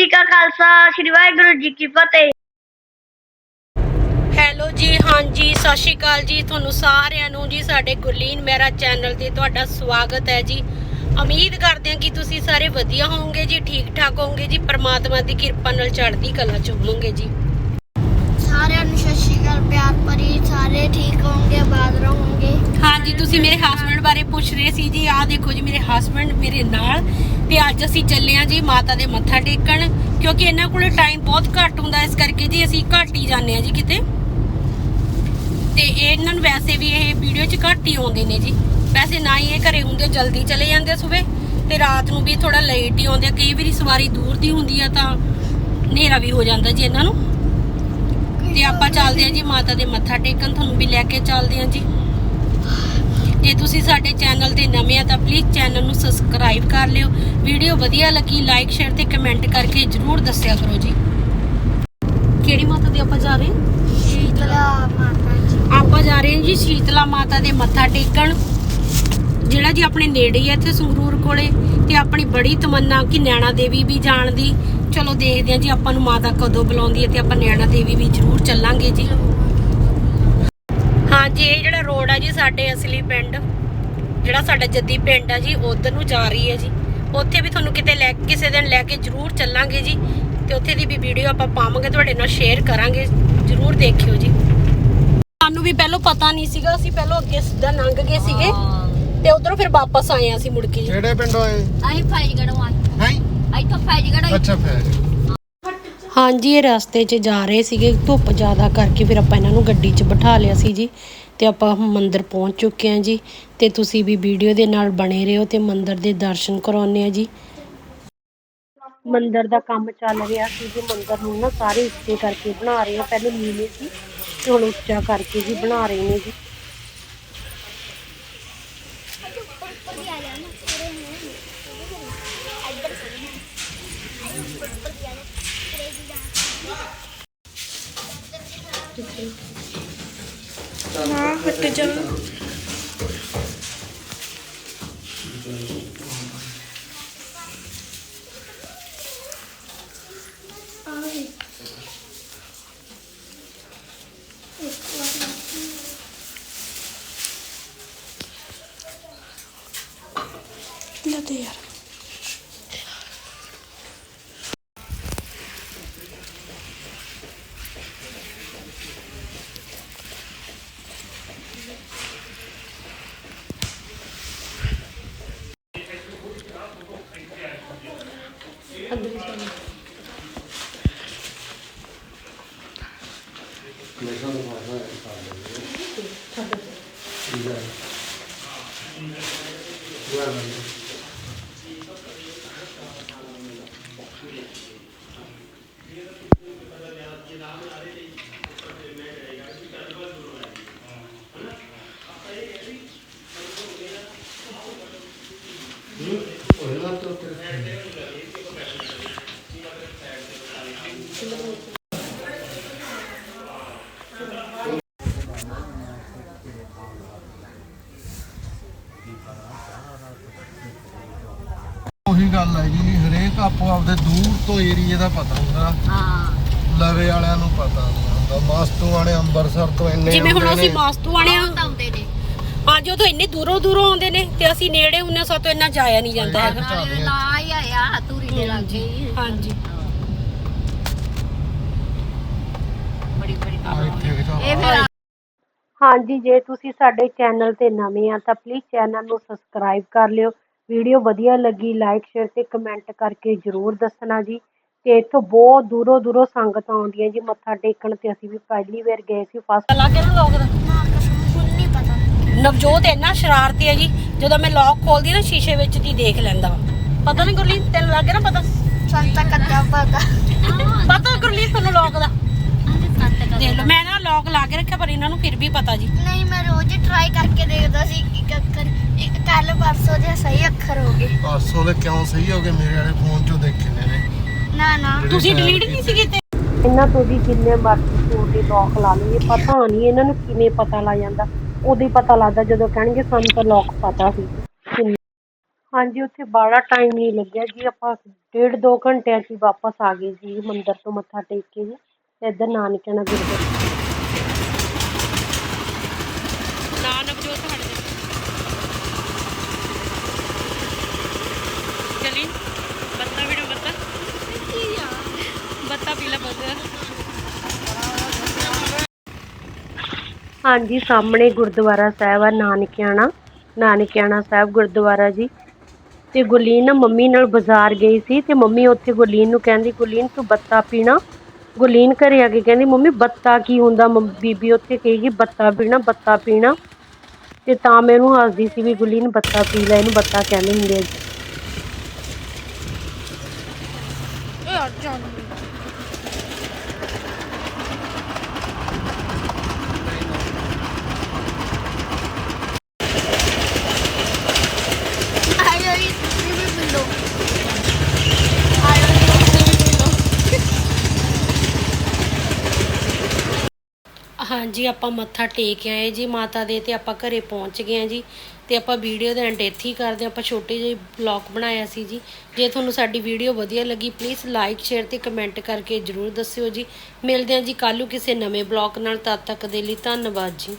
ਜੀ ਕਾ ਖਾਲਸਾ ਸ੍ਰੀ ਵਾਹਿਗੁਰੂ ਜੀ ਕੀ ਫਤਿਹ। ਹੈਲੋ ਜੀ ਹਾਂਜੀ ਸਤਿ ਸ਼੍ਰੀ ਅਕਾਲ ਜੀ ਤੁਹਾਨੂੰ ਸਾਰਿਆਂ ਨੂੰ ਜੀ ਸਾਡੇ ਗੁਰਲੀਨ ਮੇਰਾ ਚੈਨਲ ਤੇ ਤੁਹਾਡਾ ਸਵਾਗਤ ਹੈ ਜੀ। ਉਮੀਦ ਕਰਦੇ ਹਾਂ ਕਿ ਤੁਸੀਂ ਸਾਰੇ ਵਧੀਆ ਹੋਵੋਗੇ ਜੀ ਠੀਕ ਠਾਕ ਹੋਵੋਗੇ ਜੀ ਪ੍ਰਮਾਤਮਾ ਦੀ ਕਿਰਪਾ ਨਾਲ ਚੜ੍ਹਦੀ ਕਲਾ ਚ ਹੋਵੋਗੇ ਜੀ। ਸਾਰਿਆਂ ਨੂੰ ਸਤਿ ਸ਼੍ਰੀ ਅਕਾਲ ਪਿਆਰ ਭਰੀ ਸਾਰੇ ਠੀਕ ਹੋਣਗੇ ਆਬਾਦ ਰਹੋਗੇ? ਹਾਂਜੀ ਤੁਸੀਂ ਮੇਰੇ ਹਸਬੰਡ ਬਾਰੇ ਪੁੱਛ ਰਹੇ ਸੀ ਜੀ ਆਹ ਦੇਖੋ ਜੀ ਮੇਰੇ ਹਸਬੰਡ ਮੇਰੇ ਨਾਲ ਤੇ ਅੱਜ ਅਸੀਂ ਚੱਲੇ ਹਾਂ ਜੀ ਮਾਤਾ ਦੇ ਮੱਥਾ ਟੇਕਣ, ਕਿਉਂਕਿ ਇਹਨਾਂ ਕੋਲੇ ਟਾਈਮ ਬਹੁਤ ਘੱਟ ਹੁੰਦਾ ਇਸ ਕਰਕੇ ਜੀ ਅਸੀਂ ਘੱਟ ਹੀ ਜਾਂਦੇ ਹਾਂ ਜੀ ਕਿਤੇ। ਤੇ ਇਹਨਾਂ ਨੂੰ ਵੈਸੇ ਵੀ ਇਹ ਵੀਡੀਓ 'ਚ ਘੱਟ ਹੀ ਆਉਂਦੇ ਨੇ ਜੀ। ਵੈਸੇ ਨਾ ਹੀ ਇਹ ਘਰੇ ਹੁੰਦੇ, ਜਲਦੀ ਚਲੇ ਜਾਂਦੇ ਸਵੇ ਤੇ ਰਾਤ ਨੂੰ ਵੀ ਥੋੜਾ ਲੇਟ ਹੀ ਆਉਂਦੇ ਆ। ਕਈ ਵਾਰੀ ਸਵਾਰੀ ਦੂਰ ਦੀ ਹੁੰਦੀ ਆ ਤਾਂ ਹਨੇਰਾ ਵੀ ਹੋ ਜਾਂਦਾ ਜੀ ਇਹਨਾਂ ਨੂੰ। ਤੇ ਆਪਾਂ ਚੱਲਦੇ ਹਾਂ ਜੀ ਮਾਤਾ ਦੇ ਮੱਥਾ ਟੇਕਣ, ਤੁਹਾਨੂੰ ਵੀ ਲੈ ਕੇ ਚੱਲਦੇ ਹਾਂ ਜੀ। ਜੇ ਤੁਸੀਂ ਸਾਡੇ ਚੈਨਲ ਤੇ ਨਵੇਂ ਆ ਤਾਂ ਪਲੀਜ਼ ਚੈਨਲ ਨੂੰ ਸਬਸਕ੍ਰਾਈਬ ਕਰ ਲਿਓ। ਵੀਡੀਓ ਵਧੀਆ ਲੱਗੀ ਲਾਈਕ ਸ਼ੇਅਰ ਤੇ ਕਮੈਂਟ ਕਰਕੇ ਜਰੂਰ ਦੱਸਿਆ ਕਰੋ ਜੀ। ਕਿਹੜੀ ਮਾਤਾ ਦੇ ਆਪਾਂ ਜਾ ਰਹੇ ਹਾਂ? ਸ਼ੀਤਲਾ ਮਾਤਾ ਜੀ। ਆਪਾਂ ਜਾ ਰਹੇ ਹਾਂ ਜੀ ਸ਼ੀਤਲਾ ਮਾਤਾ ਦੇ ਮੱਥਾ ਟੇਕਣ। ਜਿਹੜਾ ਜੀ ਆਪਣੇ ਨੇੜੇ ਹੀ ਹੈ ਇੱਥੇ ਸੰਗਰੂਰ ਕੋਲੇ ਤੇ ਆਪਣੀ ਬੜੀ ਤਮੰਨਾ ਕਿ ਨੈਣਾ ਦੇਵੀ ਵੀ ਜਾਣ ਦੀ। ਚਲੋ ਦੇਖਦੇ ਹਾਂ ਜੀ ਆਪਾਂ ਨੂੰ ਮਾਤਾ ਕਦੋਂ ਬੁਲਾਉਂਦੀ ਹੈ ਤੇ ਆਪਾਂ ਨੈਣਾ ਦੇਵੀ ਵੀ ਜ਼ਰੂਰ ਚੱਲਾਂਗੇ ਜੀ। ਹਾਂ ਜੀ ਇਹ ਜਿਹੜਾ ਰੋਡ ਆ ਜੀ ਸਾਡੇ ਅਸਲੀ ਪਿੰਡ ਜਿਹੜਾ ਸਾਡਾ ਜੱਦੀ ਪਿੰਡ ਆ ਜੀ ਉਧਰ ਨੂੰ ਜਾ ਰਹੀ ਹੈ ਜੀ। ਉੱਥੇ ਵੀ ਤੁਹਾਨੂੰ ਕਿਤੇ ਲੈ ਕਿਸੇ ਦਿਨ ਲੈ ਕੇ ਜ਼ਰੂਰ ਚੱਲਾਂਗੇ ਜੀ ਤੇ ਉੱਥੇ ਦੀ ਵੀ ਵੀਡੀਓ ਆਪਾਂ ਪਾਵਾਂਗੇ ਤੁਹਾਡੇ ਨਾਲ ਸ਼ੇਅਰ ਕਰਾਂਗੇ ਜ਼ਰੂਰ ਦੇਖਿਓ ਜੀ। ਸਾਨੂੰ ਵੀ ਪਹਿਲਾਂ ਪਤਾ ਨਹੀਂ ਸੀਗਾ ਅਸੀਂ ਪਹਿਲਾਂ ਅੱਗੇ ਸਿੱਧਾ ਲੰਘ ਗਏ ਸੀਗੇ ਤੇ ਉਧਰੋਂ ਫਿਰ ਵਾਪਸ ਆਏ ਅਸੀਂ ਮੁੜ ਕੇ ਜੀ। ਕਿਹੜੇ ਪਿੰਡੋਂ ਆਏ ਅਸੀਂ ਫਾਈਜਗੜ੍ਹੋਂ ਆਏ ਹੈ। ਇੱਥੋਂ ਫਾਈਜਗੜ੍ਹ ਅੱਛਾ ਫੇਰ ਹਾਂਜੀ, ਇਹ ਰਸਤੇ 'ਚ ਜਾ ਰਹੇ ਸੀਗੇ। ਧੁੱਪ ਜ਼ਿਆਦਾ ਕਰਕੇ ਫਿਰ ਆਪਾਂ ਇਹਨਾਂ ਨੂੰ ਗੱਡੀ 'ਚ ਬਿਠਾ ਲਿਆ ਸੀ ਜੀ ਤੇ ਆਪਾਂ ਹੁਣ ਮੰਦਿਰ ਪਹੁੰਚ ਚੁੱਕੇ ਹਾਂ ਜੀ ਤੇ ਤੁਸੀਂ ਵੀ ਵੀਡੀਓ ਦੇ ਨਾਲ ਬਣੇ ਰਹੋ ਤੇ ਮੰਦਿਰ ਦੇ ਦਰਸ਼ਨ ਕਰਾਉਣੇ ਆ ਜੀ। ਮੰਦਿਰ ਦਾ ਕੰਮ ਚੱਲ ਰਿਹਾ ਸੀ ਜੀ। ਮੰਦਿਰ ਨੂੰ ਨਾ ਸਾਰੇ ਉੱਚੇ ਕਰਕੇ ਬਣਾ ਰਹੇ ਆ ਪਹਿਲੇ ਨੀਵੇਂ ਸੀ ਤੇ ਹੁਣ ਉੱਚਾ ਕਰਕੇ ਜੀ ਬਣਾ ਰਹੇ ਨੇ ਜੀ। ਨਾ ਹਟ ਜਾ Date, yar. 안 되잖아. 내셔도 봐서 일단 안 되고. 이제. 이제. ਉਹੀ ਗੱਲ ਹੈ ਜੀ ਹਰੇਕ ਆਪੋ ਆਪਦੇ ਦੂਰ ਤੋਂ ਏਰੀਏ ਦਾ ਪਤਾ ਹੁੰਦਾ। ਹਾਂ। ਲਵੇ ਵਾਲਿਆਂ ਨੂੰ ਪਤਾ ਨਹੀਂ ਹੁੰਦਾ ਮਾਸਤੂ ਵਾਲੇ ਅੰਮ੍ਰਿਤਸਰ ਤੋਂ ਇੰਨੇ ਜਿਵੇਂ ਹੁਣ ਆਉਂਦੇ ਅਸੀਂ ਨੇ। ਮਾਸਤੂ ਆਣੇ ਆ ਆਉਂਦੇ ਨੇ। ਅੱਜ ਉਹ ਤੋਂ ਇੰਨੇ ਦੂਰੋਂ ਦੂਰੋਂ ਆਉਂਦੇ ਨੇ ਤੇ ਅਸੀਂ ਨੇੜੇ ਹੁੰਨੇ ਸੋ ਤੋਂ ਇੰਨਾ ਜਾਇਆ ਨਹੀਂ ਜਾਂਦਾ ਹੈਗਾ। ਨਾਲੇ ਨਾ ਹੀ ਆਇਆ ਤੂਰੀ ਦੇ ਲਾਗੇ ਹੀ। ਹਾਂਜੀ। ਬੜੀ ਬੜੀ ਆ ਇੱਥੇ ਕਿ ਜਾ- ਇਹ ਫਿਰ ਹਾਂਜੀ ਜੇ ਤੁਸੀਂ ਸਾਡੇ ਚੈਨਲ ਤੇ ਨਵੇਂ ਆ ਤਾਂ ਪਲੀਜ਼ ਚੈਨਲ ਨੂੰ ਸਬਸਕ੍ਰਾਈਬ ਕਰ ਲਿਓ। ਵੀਡੀਓ ਵਧੀਆ ਲੱਗੀ ਲਾਈਕ ਸ਼ੇਅਰ ਤੇ ਕਮੈਂਟ ਕਰਕੇ ਜਰੂਰ ਦੱਸਣਾ ਜੀ। ਤੇ ਇੱਥੋਂ ਬਹੁਤ ਦੂਰੋਂ ਦੂਰੋਂ ਸੰਗਤ ਆਉਂਦੀਆਂ ਜੀ ਮੱਥਾ ਟੇਕਣ ਤੇ ਅਸੀਂ ਵੀ ਪਹਿਲੀ ਵਾਰ ਗਏ ਸੀ ਫਸਟ ਲੱਗੇ ਨਾ ਲੋਕ ਦਾ ਨਹੀਂ ਪਤਾ। ਨਵਜੋਤ ਇੰਨਾ ਸ਼ਰਾਰਤੀ ਹੈ ਜੀ ਜਦੋਂ ਮੈਂ ਲੌਕ ਖੋਲਦੀ ਨਾ ਸ਼ੀਸ਼ੇ ਵਿੱਚ ਦੀ ਦੇਖ ਲੈਂਦਾ ਵਾ। ਪਤਾ ਨਹੀਂ ਗੁਰਲੀਨ ਤੈਨੂੰ ਲੱਗੇ ਨਾ ਪਤਾ? ਸੰਤਾ ਕੱਟਾ ਪਤਾ। ਪਤਾ ਗੁਰਲੀਨ ਤੁਹਾਨੂੰ ਲੌਕ ਦਾ। ਲੌਕ ਲਾ ਕੇ ਰੱਖਿਆ ਪਰ ਇਹਨਾਂ ਨੂੰ ਫਿਰ ਵੀ ਪਤਾ ਜੀ। ਨਹੀਂ ਮੈਂ ਰੋਜ਼ ਟਰਾਈ ਕਰਕੇ ਦੇਖਦਾ ਸੀ ਕਿ ਅੱਖਰ ਕੱਲ ਪਰਸੋਂ ਦੇ ਸਹੀ ਅੱਖਰ ਹੋ ਗਏ। ਪਰਸੋਂ ਦੇ ਕਿਉਂ ਸਹੀ ਹੋ ਗਏ? ਮੇਰੇ ਵਾਲੇ ਫੋਨ ਚੋਂ ਦੇਖੇ ਨੇ। ਨੇ ਨਾ। ਨਾ ਤੁਸੀਂ ਡਿਲੀਟ ਨਹੀਂ ਸੀ ਕੀਤੇ? ਇਹਨਾਂ ਤੋਂ ਵੀ ਜਿੰਨੇ ਮਰਜ਼ੀ ਫੋਨ ਦੇ ਲੌਕ ਲਾ ਲਈਏ ਪਤਾ ਨਹੀਂ ਇਹਨਾਂ ਨੂੰ ਕਿਵੇਂ ਪਤਾ ਲੱਗ ਜਾਂਦਾ। ਉਦੋਂ ਹੀ ਪਤਾ ਲੱਗਦਾ ਜਦੋਂ ਕਹਿਣਗੇ ਸਾਨੂੰ ਤਾਂ ਲੌਕ ਪਤਾ ਸੀ। ਕਿੰਨੇ- ਹਾਂਜੀ ਉੱਥੇ ਬਾਹਲਾ ਟਾਈਮ ਨਹੀਂ ਲੱਗਿਆ ਜੀ। ਆਪਾਂ ਡੇਢ ਦੋ ਘੰਟਿਆਂ 'ਚ ਹੀ ਵਾਪਸ ਆ ਗਏ ਜੀ ਮੰਦਿਰ ਤੋਂ ਮੱਥਾ ਟੇਕ ਕੇ ਜੀ। ਇੱਧਰ ਨਾਨਕਿਆਂ ਦਾ ਗੁਰਦੁਆਰਾ। ਨਾਨਕ ਜੋਤ ਹਟ ਦੇ ਚਲੀ। ਬੱਤਾ ਵੀਡੀਓ ਬੱਤਾ। ਬੱਤਾ ਪੀਲਾ ਬੱਤਾ। ਹਾਂਜੀ, ਸਾਹਮਣੇ ਗੁਰਦੁਆਰਾ ਸਾਹਿਬ ਆ, ਨਾਨਕਿਆਣਾ। ਨਾਨਕਿਆਣਾ ਸਾਹਿਬ ਗੁਰਦੁਆਰਾ ਜੀ। ਤੇ ਗੁਰਲੀਨ ਨਾ ਮੰਮੀ ਨਾਲ ਬਾਜ਼ਾਰ ਗਈ ਸੀ ਤੇ ਮੰਮੀ ਉੱਥੇ ਗੁਰਲੀਨ ਨੂੰ ਕਹਿੰਦੀ, ਗੁਰਲੀਨ, ਤੂੰ ਬੱਤਾ ਪੀਣਾ। ਗੁਰਲੀਨ ਘਰੇ ਆ ਕੇ ਕਹਿੰਦੀ, ਮੰਮੀ, ਬੱਤਾ ਕੀ ਹੁੰਦਾ? ਮੰਮ- ਬੀਬੀ ਉੱਥੇ ਕਹੇਗੀ, ਬੱਤਾ ਪੀਣਾ ਬੱਤਾ ਪੀਣਾ। ਤੇ ਤਾਂ ਮੈਂ ਉਹਨੂੰ ਹੱਸਦੀ ਸੀ ਵੀ ਗੁਰਲੀਨ ਬੱਤਾ ਪੀ ਲੈ, ਇਹਨੂੰ ਬੱਤਾ ਕਹਿੰਦੇ ਹੁੰਦੇ ਆ। ਜੀ ਯਾਰ ਜਾਨ ਆਇਓ ਜੀ ਤੁਸੀਂ ਵੀ ਪੀ ਲਓ ਆਇਓ ਜੀ ਤੁਸੀਂ ਵੀ ਪੀ ਲਓ ਹਾਂਜੀ, ਆਪਾਂ ਮੱਥਾ ਟੇਕ ਆਏ ਜੀ, ਮਾਤਾ ਦੇ ਤੇ ਆਪਾਂ ਘਰੇ ਪਹੁੰਚ ਗਏ ਹਾਂ ਜੀ ਤੇ ਆਪਾਂ ਵੀਡੀਓ ਦਾ ਐਂਡ ਇੱਥੇ ਹੀ ਕਰਦੇ ਹਾਂ। ਆਪਾਂ ਛੋਟੇ ਜਿਹੇ ਬਲੌਗ ਬਣਾਇਆ ਸੀ ਜੀ। ਜੇ ਤੁਹਾਨੂੰ ਸਾਡੀ ਵੀਡੀਓ ਵਧੀਆ ਲੱਗੀ ਪਲੀਜ਼ ਲਾਈਕ ਸ਼ੇਅਰ ਤੇ ਕਮੈਂਟ ਕਰਕੇ ਜਰੂਰ ਦੱਸਿਓ ਜੀ। ਮਿਲਦੇ ਹਾਂ ਜੀ ਕੱਲ੍ਹ ਨੂੰ ਕਿਸੇ ਨਵੇਂ ਬਲੌਗ ਨਾਲ। ਤਦ ਤੱਕ ਦੇ ਲਈ ਧੰਨਵਾਦ ਜੀ।